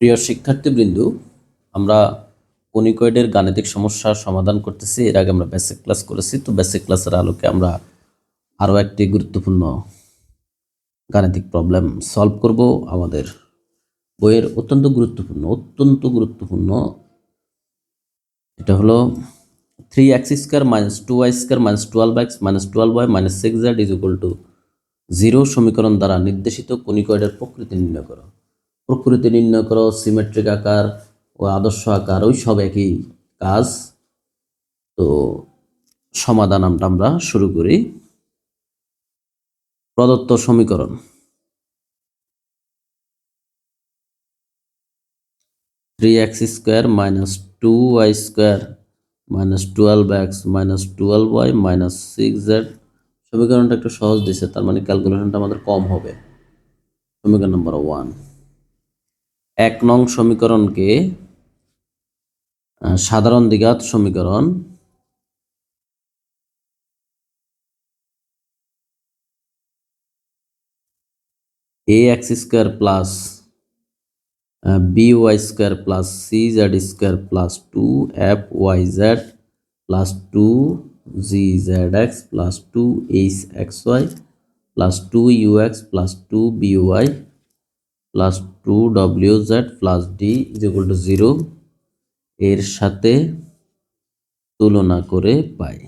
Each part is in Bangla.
প্রিয় শিক্ষার্থীবৃন্দ, আমরা কনিকয়েডের গাণিতিক সমস্যার সমাধান করতেছি। এর আগে আমরা বেসিক ক্লাস করেছি। তো বেসিক ক্লাসের আলোকে আমরা আরও একটি গুরুত্বপূর্ণ গাণিতিক প্রবলেম সলভ করব। আমাদের বইয়ের অত্যন্ত গুরুত্বপূর্ণ অত্যন্ত গুরুত্বপূর্ণ এটা হলো three x square minus two y square minus twelve x minus twelve y minus six z is equal to zero সমীকরণ দ্বারা নির্দেশিত কনিকয়েডের প্রকৃতি নির্ণয় করো। প্রকৃতি নির্ণয় করো সিমেট্রিক আকার ও আদর্শ আকার, ওই সব একই কাজ। তো সমাধান আমরা শুরু করি। প্রদত্ত সমীকরণ। Three x square minus two y square minus twelve x minus twelve y minus six z সমীকরণটা একটু সহজ দিছে, তার মানে ক্যালকুলেশনটা আমাদের কম হবে। সমীকরণ নম্বর ওয়ান এক নং সমীকরণকে সাধারণ দ্বিঘাত সমীকরণ a x square plus b y square plus c z square plus two f y z plus two g z x plus two h x y plus two u x plus two v y plus two W z plus d is equal to zero এর সাথে তুলনা করে পাই।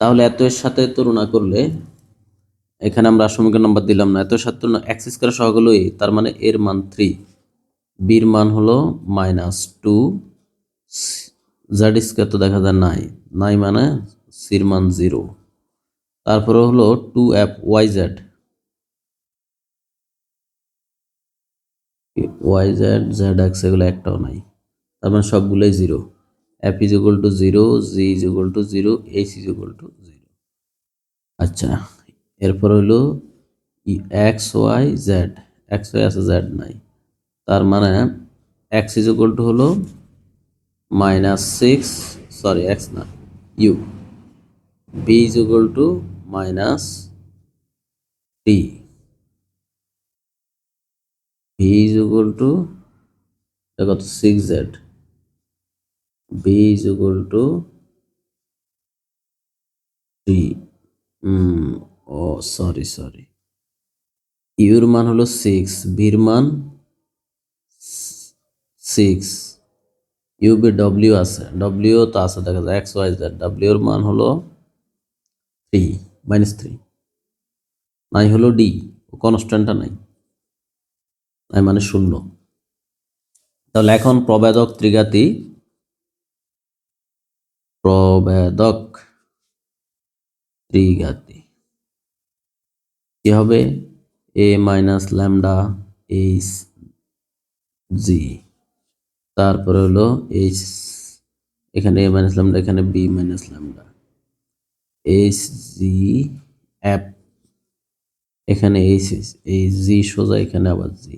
তাহলে এত এর সাথে তুলনা করলে এখানে আমরা সমীকরণ নাম্বার দিলাম না। এত সাথে তুলনা এক্স স্কোয়ার সহ হলো এ, তার মানে এর মান থ্রি বির মান হলো মাইনাস টু জেড স্কোয়ার তো দেখা যায় নাই নাই মানে সির মান জিরো তারপরে হলো two F Y Z Y Z Z X এগুলো একটাও নাই। তার মানে সবগুলোই zero F is equal to zero G is equal to zero H is equal to zero আচ্ছা এরপর হলো X Y Z X Y আছে জেড নাই। তার মানে এক্স ইজ ইকুয়াল টু হলো মাইনাস সিক্স সরি এক্স না U B is equal to minus T V is equal to কত six z v is equal to three O sorry sorry ইউর মান হলো সিক্স বির মান সিক্স ইউ বি ডব্লিউ আছে ডব্লিউ তো আছে, দেখা যায় এক্স ওয়াই জেড ডব্লিউর মান হলো থ্রি মাইনাস থ্রি নাই হলো ডি কনস্ট্যান্টটা নাই। নাই মানে শূন্য। তাহলে এখন প্রবেদক ত্রিঘাতি প্রবেদক ত্রিঘাতি। কি হবে? A minus lambda h g তারপরে হলো এইচ এখানে এ মাইনাস ল্যামডা এখানে b minus lambda h g app এখানে এইচ এই জি সোজা, এখানে আবার জি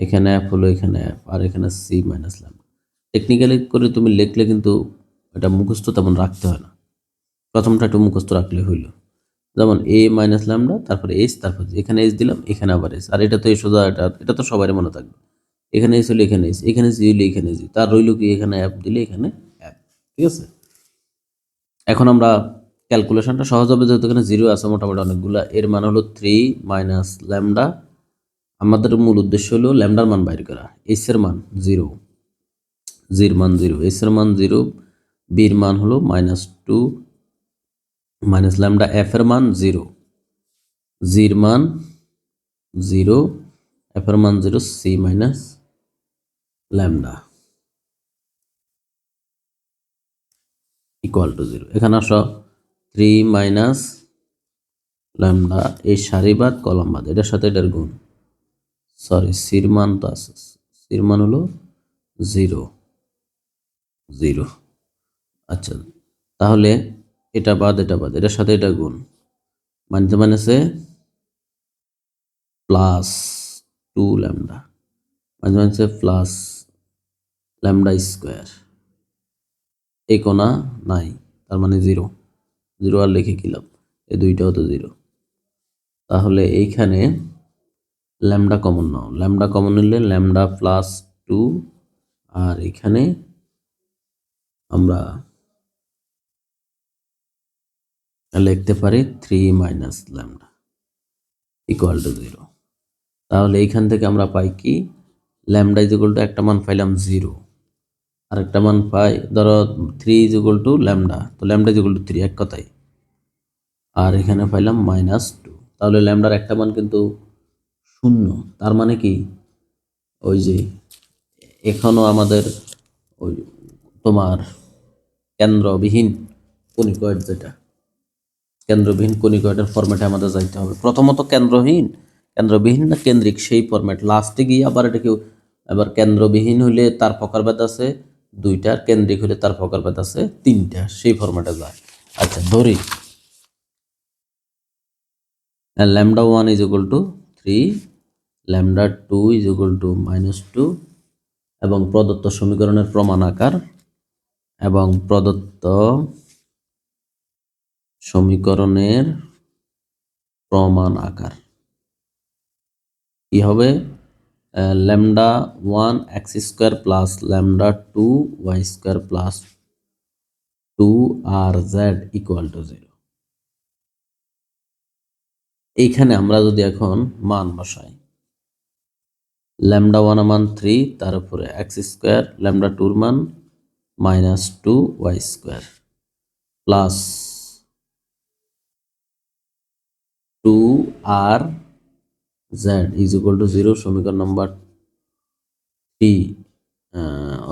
এখানে অ্যাপ হলো, এখানে অ্যাপ আর এখানে সি মাইনাস ল্যাম টেকনিক্যালি করে তুমি লিখলে কিন্তু এটা মুখস্থ তেমন রাখতে হয় না। প্রথমটা একটু মুখস্থ রাখলে হইল। যেমন এ মাইনাস ল্যামডা তারপরে এইচ তারপর এখানে এইচ দিলাম, এখানে আবার এস আর এটা তো এই সোজা, এটা এটা তো সবারই মনে থাকবে। এখানে এস হলে এখানে এস এখানে জি হলে এখানে জি তার রইল কি এখানে অ্যাপ দিলে এখানে অ্যাপ ঠিক আছে? এখন আমরা ক্যালকুলেশনটা সহজ হবে, যেহেতু এখানে জিরো আছে মোটামুটি অনেকগুলা। এর মান হলো থ্রি মাইনাস ল্যামডা আমাদের মূল উদ্দেশ্য হলো ল্যামডার মান বাইর করা এর মান জিরো জির মান জিরো এর মান জিরো বির মান হলো minus two minus lambda f এর মান জিরো জির মান জিরো এফ এর মান zero c minus lambda equal to zero এখানে আসো থ্রি মাইনাস ল্যামডা এই সারিবাদ কলম বাদ, এটার সাথে এটার গুণ। সরি সির মান তো আছে সির মান হলো জিরো জিরো আচ্ছা তাহলে এটা বাদ এটা বাদ, এটার সাথে এটা গুণ। মানতে মানেছে প্লাস টু ল্যামডা। মাঝে মাঝে প্লাস ল্যামডা স্কোয়ার এই কোনা নাই, তার মানে জিরো জিরো আর লিখে কিলাম এই দুইটাও তো জিরো তাহলে এইখানে ল্যামডা কমন নাও। ল্যামডা কমন নিলে ল্যামডা প্লাস টু। আর এখানে আমরা লিখতে পারি three minus lambda equal to zero. তাহলে এইখান থেকে আমরা পাই কি? ল্যামডা ইজ টু একটা মান পাইলাম জিরো। আর একটা মান পাই, ধরো থ্রি ইজ টু ল্যামডা। তো ল্যামডা ইজ টু থ্রি, এক কথাই আর এখানে পাইলাম মাইনাস টু। তাহলে ল্যামডার একটা মান কিন্তু শূন্য। তার মানে কি? ওই যে এখনও আমাদের ওই তোমার কেন্দ্রবিহীন কনিকয়েড যেটা, কেন্দ্রবিহীন কনিকয়েডের ফরম্যাটে আমাদের যাইতে হবে। প্রথমত কেন্দ্রহীন, কেন্দ্রবিহীন না কেন্দ্রিক, সেই ফরম্যাট লাস্টে গিয়ে আবার এটা কেউ এবার কেন্দ্রবিহীন হইলে তার প্রকারভেদ আছে দুইটা, কেন্দ্রিক হইলে তার প্রকারভেদ আছে তিনটা, সেই ফরম্যাটে যায়। আচ্ছা ধরি। Lambda one is equal to three lambda two is equal to minus two এবং প্রদত্ত সমীকরণের প্রমাণ আকার এবং প্রদত্ত সমীকরণের প্রমাণ আকার। কি হবে? Lambda one x square plus lambda two y square plus two r z equal to zero. এইখানে আমরা যদি এখন মান বসাই ল্যামডা ওয়ান মান থ্রি, তার উপরে এক্স স্কোয়ার, ল্যামডা টুর মান minus two y square, plus two r z is equal to zero, সমীকরণ নাম্বার থ্রি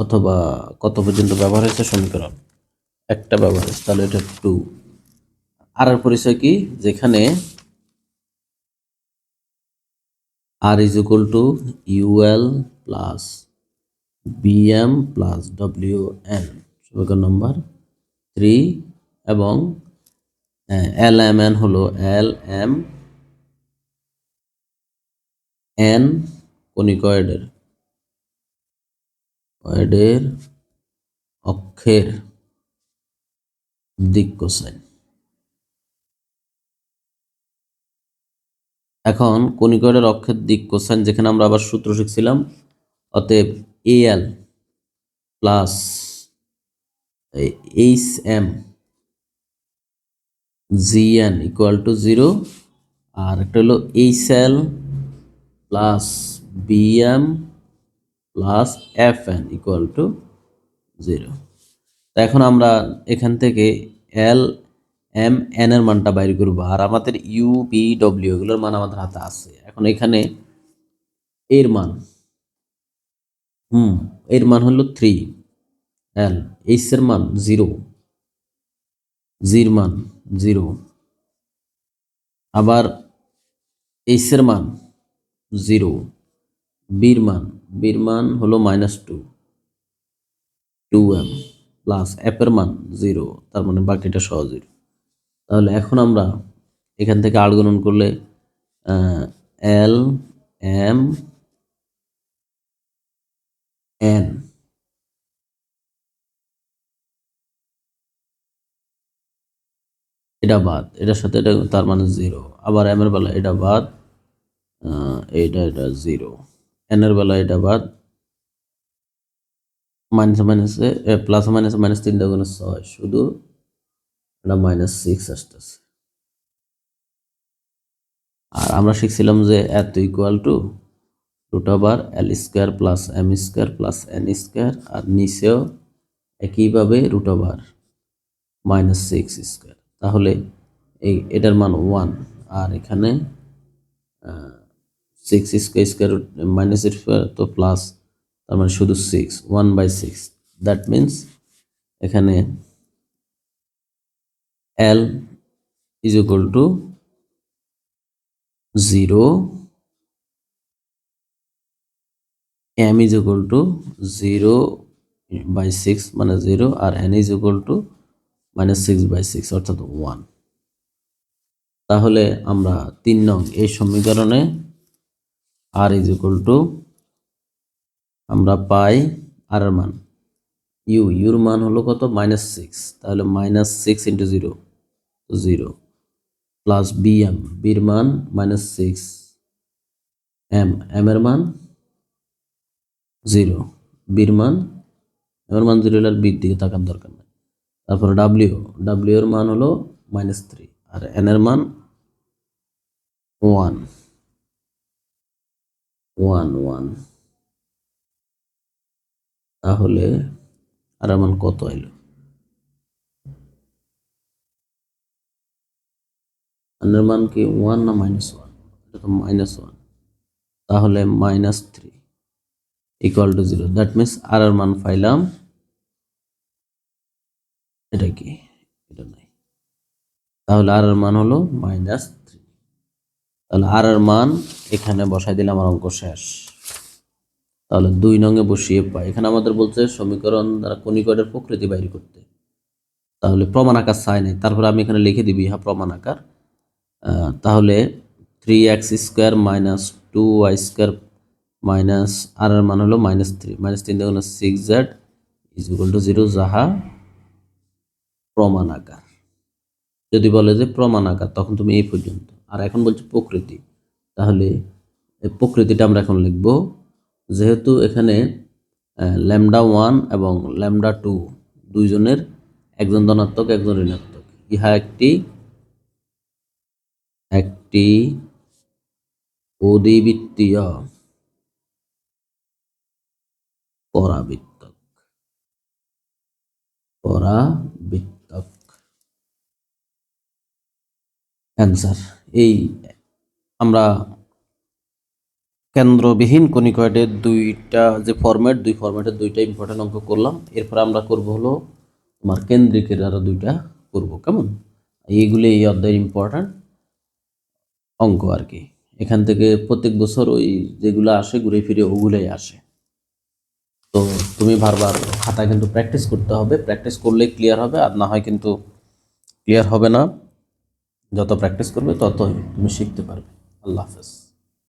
অথবা কত পর্যন্ত ব্যবহার হয়েছে সমীকরণ? একটা ব্যবহার হয়েছে, তাহলে এটা টু। আর পরিচয় কি? যেখানে r is equal to u l plus v m plus W N সমীকরণ নম্বর থ্রি এবং এল এম এন হলো এল এম এন কনিকয়েডের কয়েডের অক্ষের দিক কোসাইন। এখন কনিকয়েডের অক্ষের দিক কোসাইন, যেখানে আমরা আবার সূত্র শিখছিলাম। অতএব l plus h m g n equal to zero আর একটা হলো h l plus b m plus f n equal to zero এখন আমরা এখান থেকে এল এম, এন এর মানটা বাইর করব। আর আমাদের ইউ বি ডব্লিউ এগুলোর মান আমাদের হাতে আছে। এখন এখানে এর মান, হুম, এর মান হলো থ্রি এল এইচ এর মান জিরো জির মান জিরো আবার এইচ এর মান জিরো বির মান বির মান হলো minus two two m plus অ্যাপের মান জিরো তার মানে বাকিটা সহ জিরো তাহলে এখন আমরা এখান থেকে আট করলে এল এম এন এটা বাদ, এটার সাথে এটা তার মানে জিরো আবার এম এর বেলা এটা বাদ এটা এটা জিরো এন এর বেলা এটা বাদ মাইনাস মাইনাসে প্লাস মাইনাস মাইনাস তিনটা গুণে ছয়। শুধু এটা মাইনাস সিক্স আসতেছে। আর আমরা শিখছিলাম যে এত equal to root over l square plus m square plus n square আর নিচেও একইভাবে root over minus six square তাহলে এই, এটার মান ওয়ান আর এখানে six square square minus square তো প্লাস তার মানে শুধু six one by six that means এখানে l is equal to zero m is equal to zero by six মানে zero R n is equal to minus six by six অর্থাৎ ওয়ান তাহলে আমরা তিন নং এই সমীকরণে আর ইজ ইকুয়াল টু আমরা পাই আর এর মান। ইউ, ইউর মান হলো কত? মাইনাস সিক্স তাহলে minus six into zero zero plus v m বির মান মাইনাস সিক্স এম এম এর মান জিরো বির মান এম এর মান জিরো আর বির দিকে তাকার দরকার নেই। তারপরে ডাব্লিউ ডাব্লিউ এর মান হলো মাইনাস থ্রি আর এন এর মান ওয়ান ওয়ান ওয়ান তাহলে আর মান কত এলো এন মান কি ওয়ান না মাইনাস ওয়ান? Minus one. তাহলে minus three equal to zero. That means r এর মান পাইলাম, এটা কি? এটা নাই। তাহলে আর এর মান হলো মাইনাস থ্রি। তাহলে আর এর মান এখানে বসাই দিলে আমার অঙ্ক শেষ। তাহলে দুই নঙে বসিয়ে পাই এখানে আমাদের বলছে সমীকরণ দ্বারা কণিকটের প্রকৃতি বাইর করতে। তাহলে প্রমাণ আকার চাই নাই। তারপরে আমি এখানে লিখে দিবি, ইহা প্রমাণ আকার। তাহলে three x square minus two y square minus r এর মান হলো মাইনাস থ্রি মাইনাস তিন দেখুন six z is equal to zero যাহা প্রমাণ আকার। যদি বলে যে প্রমাণ আকার, তখন তুমি এই পর্যন্ত। আর এখন বলছে প্রকৃতি। তাহলে প্রকৃতিটা আমরা এখন লিখব যেহেতু এখানে ল্যামডা ওয়ান এবং ল্যামডা টু দুইজনের, একজন ধনাত্মক, একজন ঋণাত্মক। ইহা একটি একটি অধিবৃত্তীয় পরাবৃত্তক। পরাবৃত্তক। অ্যান্সার এই আমরা কেন্দ্রবিহীন কনিকয়েডের দুইটা যে ফরম্যাট দুই ফরম্যাটের দুইটা ইম্পর্টেন্ট অঙ্ক করলাম। এরপর আমরা করব হলো তোমার কেন্দ্রিকের আরও দুইটা করব, কেমন? এইগুলি এই অধ্যায়ের ইম্পর্ট্যান্ট অঙ্ক আর কি। এখান থেকে প্রত্যেক বছর ওই যেগুলো আসে ঘুরে ফিরে ওগুলোই আসে। তো তুমি বারবার খাতা কিন্তু প্র্যাকটিস করতে হবে। প্র্যাকটিস করলে ক্লিয়ার হবে, আর না হয় কিন্তু ক্লিয়ার হবে না। যত প্র্যাকটিস করবে তত তুমি শিখতে পারবে। আল্লাহ হাফেজ।